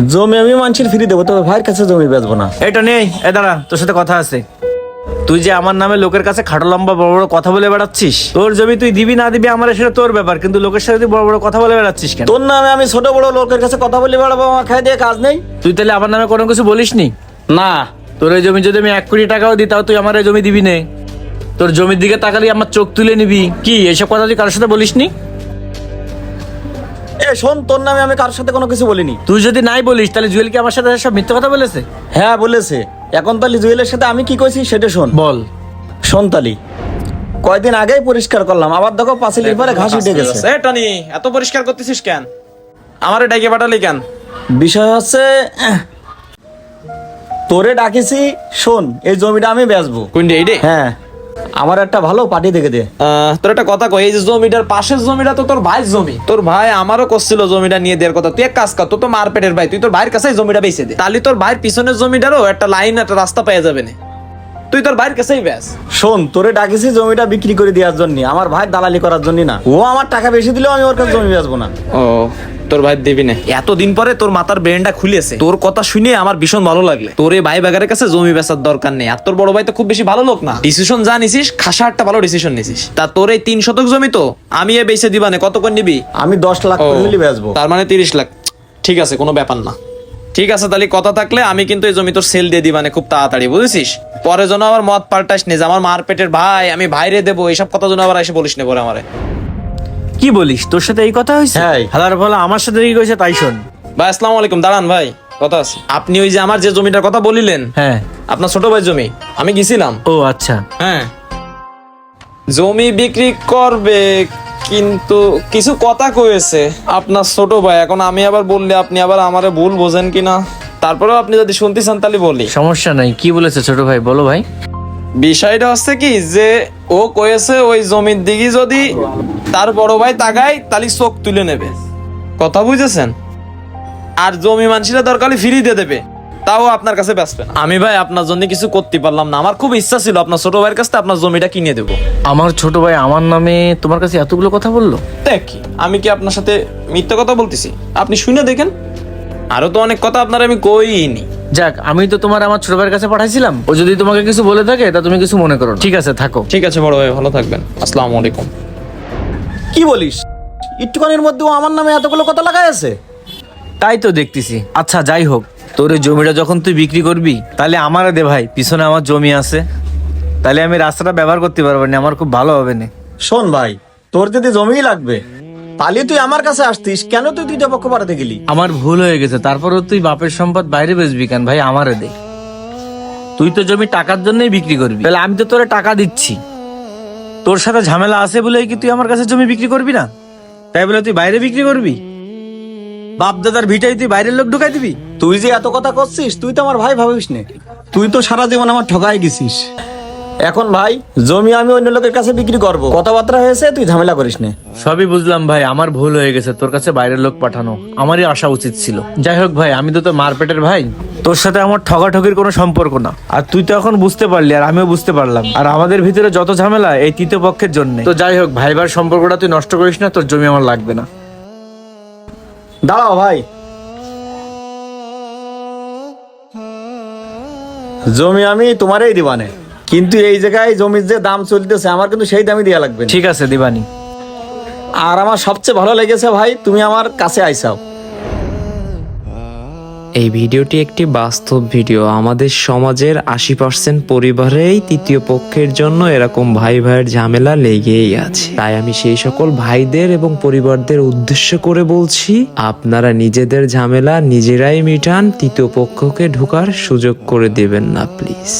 জমি আমি মানুষের ফ্রি দেবো তবে ভাইয়ের কাছে জমি বেচবো না। এটা নেই এ দাঁড়া তোর সাথে কথা আছে। তুই যে আমার নামে লোকের কাছে খাটো লম্বা বড় বড় কথা বলে বেড়াচ্ছিস তোর জমি তুই দিবি না দিবি আমার সেটা তোর ব্যাপার কিন্তু লোকের সাথে তুই বড় বড় কথা বলে বেড়াচ্ছিস কেন? তোর নামে আমি ছোট বড় লোকের কাছে কথা বলে বেড়াবো আমার খাই দিয়ে কাজ নেই। তুই তাহলে আমার নামে কোনো কিছু বলিস নি? না তোর এই জমি যদি আমি এক কোটি টাকাও দিই তাও তুই আমার এই জমি দিবি নে। তোর জমির দিকে তাকালি আমার চোখ তুলে নিবি। কি এসব কথা তুই কারোর সাথে বলিস নি? এ শোন তোর নামে আমি কারোর সাথে কোনো কিছু বলিনি। তুই যদি নাই বলিস তাহলে জুয়েল কি আমার সাথে সব মিথ্যে কথা বলেছে? হ্যাঁ বলেছে। এখন তাহলে জুয়েলের সাথে আমি কি কইছি সেটা শোন। বল। শোন তালি কয়দিন আগেই পরিষ্কার করলাম আবার দেখো পাঁচিলের পরে ঘাস উঠে গেছে। এ টনি এত পরিষ্কার করতেছিস কেন? আমারে ডাইকে পাঠালি কেন? বিষয় হচ্ছে তোরে ডাকিছি শোন এই জমিটা আমি বেচবো। কোনটি এইডে হ্যাঁ। আমার একটা ভালো পার্টি দেখে দে। তোর একটা কথা কই এই যে জমিটার পাশের জমিটা তো তোর ভাইয়ের জমি। তোর ভাই আমারও করছিল জমিটা নিয়ে দেওয়ার কথা। তুই এক কাজ কর তোর তো মারপেটের ভাই তুই তোর ভাইয়ের কাছেই জমিটা বেচে দে। তাহলে তোর ভাইয়ের পিছনের জমিটারও একটা লাইন একটা রাস্তা পেয়ে যাবে না। তুই তোর ভাইয়ের কাছেই বেচ শোন তোরে ডাকিছি জমিটা বিক্রি করে দেওয়ার জন্য আমার ভাই দালালি করার জন্য না। ও আমার টাকা বেশি দিলেও আমি ওর কাছে জমি বেচবো না। ও। তোর ভাই দিবি না। এতদিন পরে তোর মাথার ব্রেনটা খুলেছে। তোর কথা শুনে আমার ভীষণ ভালো লাগলে। তোর এই ভাই বাগারের কাছে জমি বেচার দরকার নেই। আর তোর বড় ভাই তো খুব বেশি ভালো লোক না। ডিসিশন যা নিছিস খাসা একটা ভালো ডিসিশন নিছিস। তা তোর এই তিন শতক জমি তো আমি এ বেচে দিবা না। কত করে নিবি? আমি দশ লাখ করে হলে বেচবো। তার মানে তিরিশ লাখ। ঠিক আছে কোনো ব্যাপার না। ঠিক আছে তাহলে কথা থাকলে আমি কিন্তু এই জমি তোর সেল দিয়ে দিবানে খুব তাড়াতাড়ি বুঝেছিস? পরে যেন আবার মত পাল্টাস নে যে আমার মার পেটের ভাই আমি ভাইরে দেবো। এইসব কথা যেন আবার এসে বলিস না পরে আমারে। কি বলিস? তোর সাথে এই কথা হয়েছে? হ্যাঁ। হালার ফলে আমার সাথে কি কইছে তাই শোন। ভাই আসসালামু আলাইকুম দাঁড়ান ভাই কথা আছে। আপনি ওই যে আমার যে জমিটার কথা বলিলেন হ্যাঁ। আপনার ছোট ভাই জমি আমি গেছিলাম। ও আচ্ছা। হ্যাঁ। জমি বিক্রি করবে কিন্তু কিছু কথা কয়েছে আপনার ছোট ভাই। এখন আমি আবার বললে আপনি আবার আমারে ভুল বোঝেন কিনা? তারপরেও আপনি যদি শুনতে চান তাহলে বলি। সমস্যা নাই কি বলেছে ছোট ভাই? বলো ভাই। বিষয়টা হচ্ছে কি যে ও কয়েছে ওই জমির দিকে যদি তার বড় ভাই তাকায় তাহলে চোখ তুলে নেবে। কথা বুঝেছেন? আর জমি মানুষেরা দরকার ফিরিয়ে দিয়ে দেবে। তাও আপনার কাছে ব্যস্ত আমি ভাই আপনার জন্য কিছু করতে পারলাম না। আমার খুব ইচ্ছা ছিল আপনার ছোট ভাইয়ের কাছে আপনার জমিটা কিনে দেবো। আমার ছোট ভাই আমার নামে তোমার কাছে এতগুলো কথা বলল? দেখ কি, আমি কি আপনার সাথে মিথ্যা কথা বলতেছি? আপনি শুনে দেখেন। আরও তো অনেক কথা আপনার আমি কইনি। যাক আমি তো তোমার আমার ছোট ভাইয়ের কাছে পাঠাইছিলাম। ও যদি তোমাকে কিছু বলে থাকে তা তুমি কিছু মনে করো না। ঠিক আছে থাকো। ঠিক আছে বড় ভাই ভালো থাকবেন। আসসালামু আলাইকুম। কি বলিস? একটুখানির মধ্যে ও আমার নামে এতগুলো কথা লাগাই আছে? তাই তো দেখতেছি। আচ্ছা যাই হোক তোর এই জমিটা যখন তুই বিক্রি করবি তাহলে আমারে দে ভাই পিছনে আমার জমি আছে। তাহলে আমি রাস্তাটা ব্যবহার করতে পারব না আমার খুব ভালো হবে না। শোন ভাই তোর যদি জমিই লাগবে তাহলে তুই আমার কাছে আসতিস। কেন তুই দুইটা পক্ষ পাঠাতে গেলি? আমার ভুল হয়ে গেছে তারপরও তুই বাপের সম্পদ বাইরে বেচবি কেন? ভাই আমারে দে। তুই তো জমি টাকার জন্যই বিক্রি করবি। তাহলে আমি তো তোরে টাকা দিচ্ছি। তোর সাথে ঝামেলা আছে বলে কি তুই আমার কাছে জমি বিক্রি করবি না? তাই বলে তুই বাইরে বিক্রি করবি? বাপ দাদার ভিটাই তুই বাইরের লোক ঢুকাই দিবি? তুই যে এত কথা করছিস তুই তো আমার ভাই ভাবিস নে। তুই তো সারা জীবন আমার ঠকাই গেছিস। এখন ভাই জমি আমি অন্য লোকের কাছে বিক্রি করব। কথাবার্তা হয়েছে তুই ঝামেলা করিস নে। সবই বুঝলাম ভাই আমার ভুল হয়ে গেছে তোর কাছে বাইরের লোক পাঠানো আমারই আসা উচিত ছিল। যাই হোক ভাই আমি তো তো মারপেটের ভাই। তোর সাথে আমার ঠগাঠগির কোনো সম্পর্ক না। আর তুই তো এখন বুঝতে পারলি আর আমিও বুঝতে পারলাম। আর আমাদের ভিতরে যত ঝামেলা এই তৃতীয় পক্ষের জন্য। তো যাই হোক ভাই ভাইয়ের সম্পর্কটা তুই নষ্ট করিস না তোর জমি আমার লাগবে না। দাঁড়াও ভাই। জমি আমি তোমারই দিবানে। কিন্তু এই জায়গায় জমির যে দাম চলতেছে আমার কিন্তু সেই দামই দেওয়া লাগবে ঠিক আছে দিবানি। আর আমার সবচেয়ে ভালো লেগেছে ভাই তুমি আমার কাছে আইসাও। এই ভিডিওটি একটি বাস্তব ভিডিও। আমাদের সমাজের আশি পার্সেন্ট পরিবারেই তৃতীয় পক্ষের জন্য এরকম ভাই ভাইয়ের ঝামেলা লেগেই আছে। তাই আমি সেই সকল ভাইদের এবং পরিবারদের উদ্দেশ্য করে বলছি আপনারা নিজেদের ঝামেলা নিজেরাই মিটান তৃতীয় পক্ষকে ঢোকার সুযোগ করে দেবেন না প্লিজ।